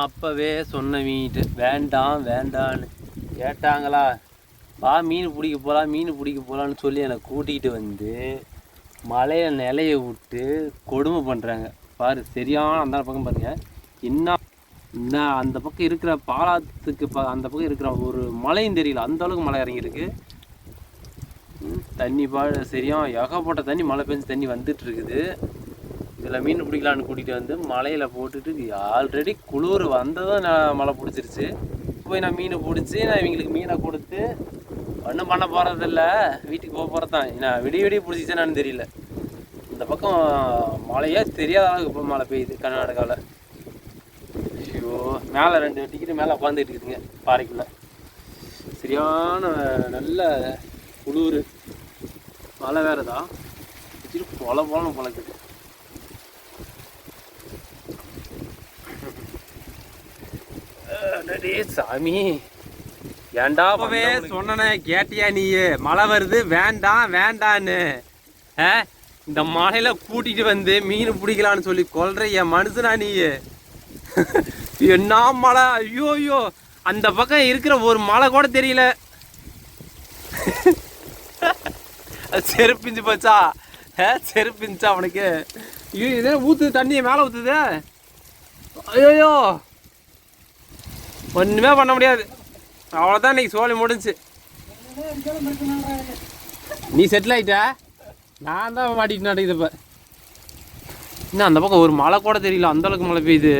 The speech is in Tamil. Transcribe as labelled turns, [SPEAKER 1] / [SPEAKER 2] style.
[SPEAKER 1] அப்போவே சொன்ன மீன்ட்டு வேண்டாம் வேண்டான்னு கேட்டாங்களா வா மீன் பிடிக்க போகலாம் மீன் பிடிக்க போகலான்னு சொல்லி என்னை கூட்டிகிட்டு வந்து மலையில் நிலைய விட்டு கொடுமை பண்ணுறாங்க பாரு சரியான அந்த பக்கம் பாருங்கள் என்ன என்ன அந்த பக்கம் இருக்கிற பாலாத்துக்கு ப அந்த பக்கம் இருக்கிற ஒரு மலையும் தெரியல. அந்த அளவுக்கு மலை இறங்கியிருக்கு. தண்ணி பா சரியா ஏகப்பட்ட தண்ணி மழை பெஞ்சு தண்ணி வந்துட்டு இருக்குது. இதில் மீன் பிடிக்கலான்னு கூட்டிகிட்டு வந்து மலையில் போட்டுட்டு ஆல்ரெடி குளிர் வந்ததும் நான் மழை பிடிச்சிருச்சு. போய் நான் மீன் பிடிச்சி நான் இவங்களுக்கு மீனை கொடுத்து ஒன்றும் பண்ண போகிறதில்ல வீட்டுக்கு போக போகிறது தான் நான் விடிய விடிய பிடிச்சிச்சேன்னு தெரியல. இந்த பக்கம் மழையே தெரியாத அளவுக்கு இப்போ மழை பெய்யுது கர்நாடகாவில் ஐயோ மேலே ரெண்டு டிக்கெட்டு மேலே உட்காந்துட்டு இருக்குதுங்க பாறைக்குள்ளே. சரியான நல்ல குளிர். மழை வேறு தான் பொல பொலன்னு பழக்குது அடடே சாமி. ஏன்டா
[SPEAKER 2] அப்பவே சொன்னனே கேட்டியா நீ மழை வருது வேண்டாம் வேண்டான்னு?
[SPEAKER 1] இந்த மலையில கூட்டிட்டு வந்து மீன் பிடிக்கலான்னு சொல்லி கொல்றைய மனுஷனா நீ என்ன மழை? ஐயோ ஐயோ அந்த பக்கம் இருக்கிற ஒரு மலை கூட தெரியல. செருப்பிஞ்சு போச்சா? செருப்பிஞ்சா அவனுக்கு ஐயோ இதே ஊத்துது தண்ணியை மேலே ஊத்துது. ஐயோ ஒன்றுமே பண்ண முடியாது. அவ்வளோதான் இன்னைக்கு சோழி முடிஞ்சு. நீ செட்டில் ஆயிட்ட? நான் தான் மாட்டிட்டு நடக்குது இப்போ. இன்னும் அந்த பக்கம் ஒரு மழை கூட தெரியல. அந்த அளவுக்கு மழை பெய்யுது.